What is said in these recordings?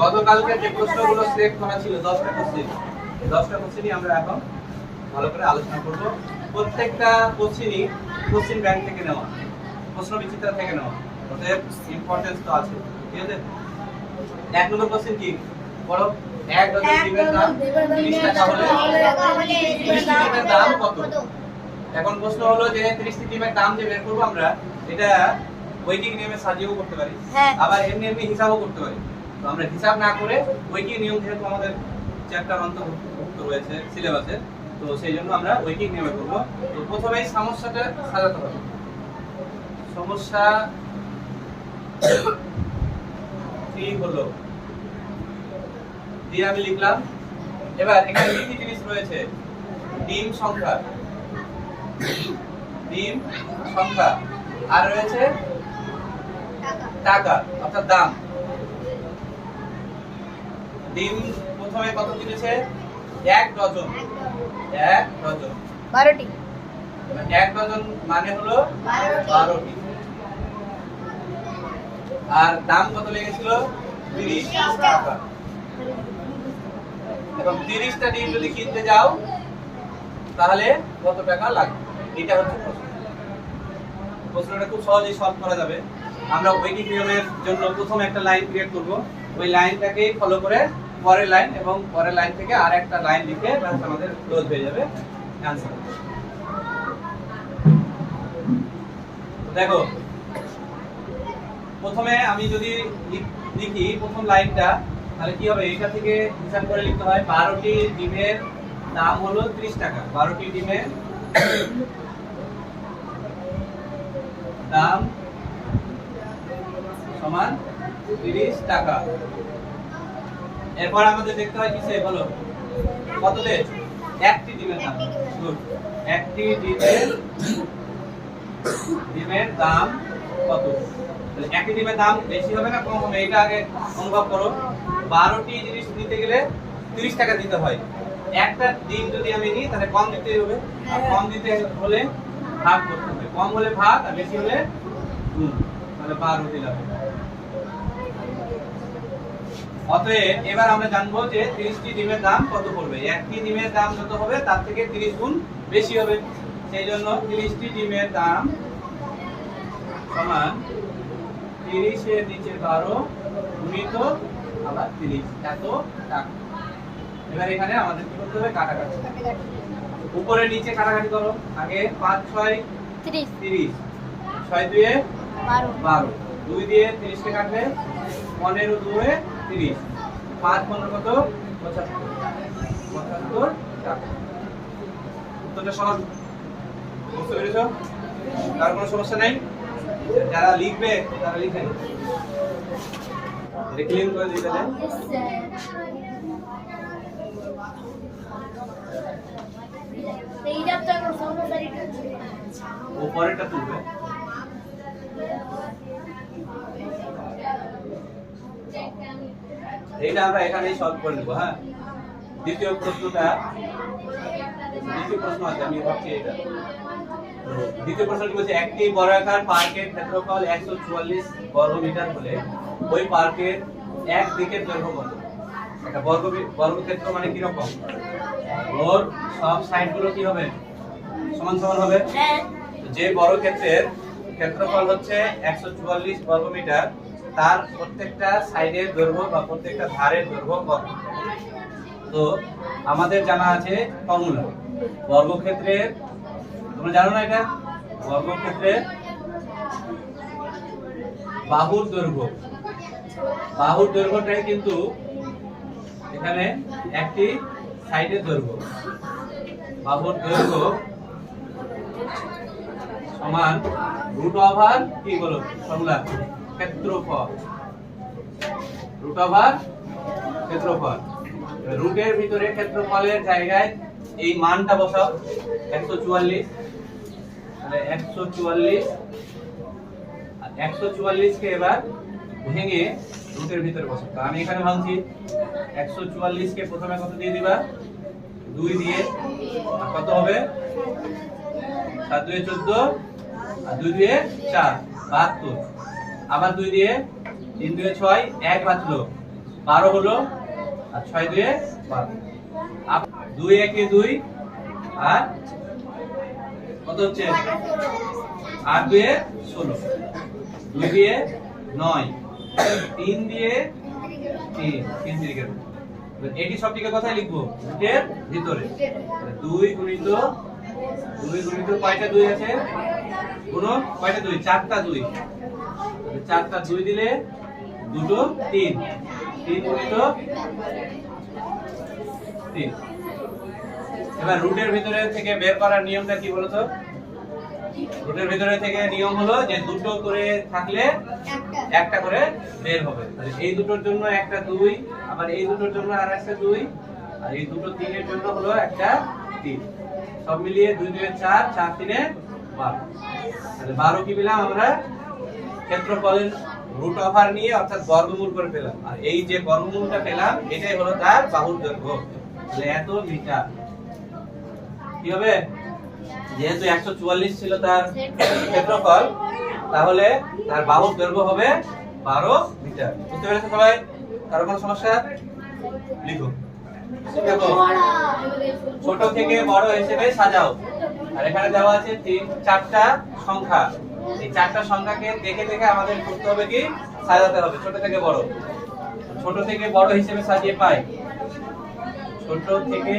গতকালকে যে প্রশ্নগুলো সিলেক্ট করা ছিল দশটা কোশ্চেন দশটা কোশ্চেনই আমরা এখন ভালো করে আলোচনা করব। প্রত্যেকটা কোশ্চেনই কোশ্চেন ব্যাংক থেকে নেওয়া প্রশ্ন বিচিত্রা থেকে নেওয়া। ওদের ইম্পর্টেন্স তো আছে ঠিক আছে? এক নম্বর কোশ্চেন কি? বলো এক ডজন ডিমের দাম তিরিশ টাকা হলে ডিমের দাম কত? এখন প্রশ্ন হলো যে ত্রিশটি ডিমের দাম যে বের করব আমরা এটা ঐকিক নিয়মে সাজিয়েও করতে পারি। হ্যাঁ। আবার এমনি এমনি হিসাবও করতে পারি। তো আমরা হিসাব না করে ঐকিক নিয়ম যেহেতু আমাদের চ্যাপ্টার অন্তর্ভুক্ত রয়েছে সিলেবাসে তো সেই জন্য আমরা ঐকিক নিয়মে করব। তো প্রথমেই সমস্যাটা সাজাতে হবে। সমস্যা কি হলো দিয়ে আমি লিখলাম এবার এখানে কি কি জিনিস রয়েছে? ডিম সংখ্যা। ডিম সংখ্যা। আর রয়েছে টাকা। অর্থাৎ দাম। ডিম প্রথমে কত কিনেছে? এক ডজন। এক ডজন। বারোটি। এক ডজন মানে হলো বারোটি। আর দাম কত লেগেছিল? তিরিশ টাকা। এবং তিরিশটা ডিম যদি কিনতে যাও তাহলে কত টাকা লাগবে? এটা হচ্ছে প্রশ্ন। প্রশ্নটা খুব সহজেই সলভ করা যাবে। আমরা ঐকিক নিয়মের জন্য প্রথম একটা লাইন ক্রিয়েট করব। ওই লাইনটাকেই ফলো করে পরের লাইন এবং পরের লাইন থেকে আর একটা লাইন লিখে আমাদের ক্লোজ হয়ে যাবে অ্যান্সার দেখো, প্রথমে আমি যদি লিখ- লিখি প্রথম লাইনটা, তাহলে কি হবে? এটা থেকে হিসাব করে লিখতে হয়, বারোটি ডিমের দাম হলো ত্রিশ টাকা। বারোটি ডিমের দাম সমান তিরিশ টাকা। এরপর আমাদের দেখতে হয় কিসে বলো। কততে একটি ডিমের দাম. একটি ডিমের ডিমের দাম কত? একটি ডিমের দাম বেশি হবে না, কম হবে? এটা আগে অনুভব করো। বারোটি জিনিস নিতে গেলে তিরিশ টাকা দিতে হয়। একটা ডিম যদি আমি নিই, তাহলে কম দিতে হবে। আর কম দিতে হলে ভাগ করতে হবে। কম হলে ভাগ, আর বেশি হলে গুণ তাহলে বারো দিলাম। অতএব এবার আমরা জানব যে তিরিশটি ডিমের দাম কত পড়বে। একটি ডিমের দাম যত হবে তার থেকে তিরিশ গুণ বেশি হবে। সেই জন্য তিরিশটি ডিমের দাম সমান তিরিশের নিচে বারো গুণিত আবার তিরিশ। এত টাকা। এবার এখানে আমাদের কি করতে হবে? কাটাকাটি। উপরে নিচে কাটাকাটি করো। আগে পাঁচ ছয় ত্রিশ। তিরিশ। ছয় দুয়ে বারো। বারো। দুই দিয়ে তিরিশকে কাটবে পনেরো দুয়ে তিরিশ। পাঁচ পনেরো কত? পঁচাত্তর। পঁচাত্তর টাকা। উত্তরটা সহজ। বুঝতে পেরেছ? তার কোনো সমস্যা নেই? যারা লিখবে তারা লিখে ক্লিন করে দিতে সমস্যা ও পরেরটা তুলবে। এইটা আমরা এখানেই সলভ করে নেব হ্যাঁ? দ্বিতীয় প্রশ্নটা দ্বিতীয় প্রশ্ন আছে আমি ভাবছি এটা। দ্বিতীয় প্রশ্নটি বলছে একটি বর্গাকার পার্কের ক্ষেত্রফল একশো চুয়াল্লিশ বর্গ মিটার হলে ওই পার্কের এক দিকের দৈর্ঘ্য কত? একটা বর্গ বর্গক্ষেত্র মানে কীরকম? ওর সব সাইডগুলো কি হবে? সমান সমান হবে? হ্যাঁ। যে বর্গক্ষেত্রের ক্ষেত্রফল হচ্ছে একশো চুয়াল্লিশ বর্গমিটার তার প্রত্যেকটা সাইডের দৈর্ঘ্য বা প্রত্যেকটা ধারের দৈর্ঘ্য কত? তো আমাদের জানা আছে ফর্মুলা বর্গক্ষেত্রের, তোমরা জানো না এটা? বর্গক্ষেত্রের বাহুর দৈর্ঘ্য। বাহুর দৈর্ঘ্যটাই কিন্তু এখানে একটি সাইডের দৈর্ঘ্য। বাহুর দৈর্ঘ্য সমান রুট ওভার কি বলো? ফর্মুলা ক্ষেত্রফল। রুট ওভার ক্ষেত্রফল। রুটের ভিতরে ক্ষেত্রফলের জায়গায় এই মানটা বসাও। একশো চুয়াল্লিশ। তাহলে একশো চুয়াল্লিশ। একশো চুয়াল্লিশকে এবার ভেঙে রুটের ভিতরে বসাও। তো আমি এখানে ভাঙছি। একশো চুয়াল্লিশকে প্রথমে কত দিয়ে দিবা? দুই দিয়ে। আর কত হবে? সাত দুয়ে চোদ্দ। আর দুই দিয়ে চার। বাহাত্তর। আবার দুই দিয়ে তিন দুয়ে ছয়, এক বাঁচলো। বারো হলো, আর ছয় দুয়ে বারো। দুই একে দুই, আর কত হচ্ছে? আট দুয়ে ষোলো। দুই দিয়ে নয়, তিন দিয়ে তিন তিন তিরিকে এটি সবটিকে কোথায় লিখব, রুটের ভিতরে। দুই গুণিত দুই গুণিত কয়টা দুই আছে? গুণ কয়টা দুই? চারটা দুই। চারটা দুই দিলে দুটো তিন। তিন গুণিত তিন। এবার রুটের ভিতরে থেকে বের করার নিয়মটা কি বলতো? রুটের ভিতরে থেকে নিয়ম হলো যে দুটো করে থাকলে একটা করে বের হবে। এই দুটোর জন্য একটা দুই, আবার এই দুটোর জন্য আর একটা দুই, আর এই দুটো তিনের জন্য হলো একটা তিন। সব মিলিয়ে দুই দুই চার চার তিনে বারো। তাহলে বারো কি পেলাম আমরা? ক্ষেত্রফলের রুট ওভার নিয়ে অর্থাৎ বর্গমূল করে পেলাম। আর এই যে বর্গমূলটা পেলাম, এটাই হলো তার বাহুর দৈর্ঘ্য। তাহলে এত মিটার। কি হবে? যেহেতু একশো চুয়াল্লিশ ছিল তার ক্ষেত্রফল, তাহলে তার বাহুর দৈর্ঘ্য হবে বারো মিটার। বুঝতে পেরেছ সবাই? কারও কোনো সমস্যা? লিখো ছোট থেকে বড় হিসেবে সাজাও। আর এখানে দেওয়া আছে তিন, চারটা সংখ্যা। এই চারটা সংখ্যাকে দেখে দেখে আমাদের করতে হবে কি? সাজাতে হবে, ছোট থেকে বড়। ছোট থেকে বড় হিসেবে সাজিয়ে পাই। ছোট থেকে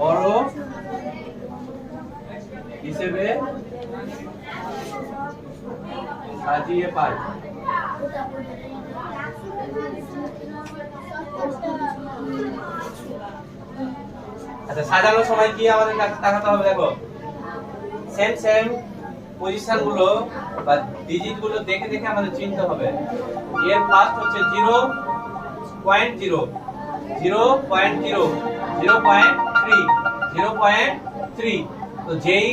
বড় হিসেবে সাজিয়ে পাই। আচ্ছা সাজানোর সময় কি আমাদের তাকাতে হবে দেখো? সেম সেম পজিশনগুলো বা ডিজিটগুলো দেখে দেখে আমাদের চিনতে হবে। এর ফার্স্ট হচ্ছে zero point zero zero point zero zero point three zero point three তো যেই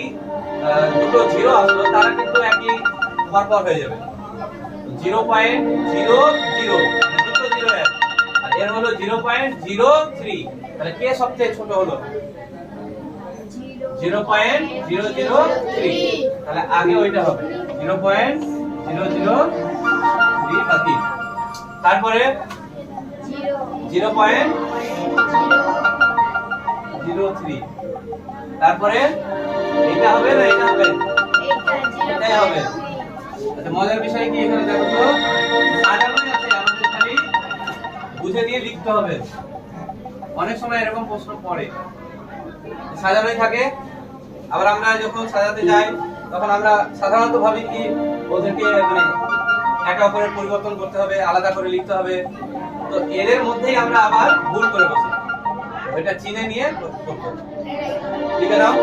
দুটো জিরো আসলো, তারা কিন্তু একই পরপর হয়ে যাবে। জিরো পয়েন্ট জিরো জিরো দুটো জিরো এর হলো জিরো পয়েন্ট জিরো থ্রি তাহলে কে সবচেয়ে ছোট হলো? Zero point zero zero three তাহলে আগে ওইটা হবে। Zero point zero zero three বা তিন তারপরে জিরো পয়েন্ট জিরো থ্রি তারপরে এটা হবে না এটা হবে? এটাই হবে। আচ্ছা মজার বিষয় কি এখানে দেখো তো? সাজানোই আছে, আমাদের খালি বুঝে নিয়ে লিখতে হবে। অনেক সময় এরকম প্রশ্ন পড়ে। সাজানোই থাকে। আবার আমরা যখন সাজাতে যাই, তখন আমরা সাধারণত ভাবি কি ওদেরকে মানে একে অপরের পরিবর্তন করতে হবে, আলাদা করে লিখতে হবে। তো এদের মধ্যেই আমরা আবার ভুল করে বসি। ওইটা চিনে নিয়ে করতে হবে। ঠিক নাও।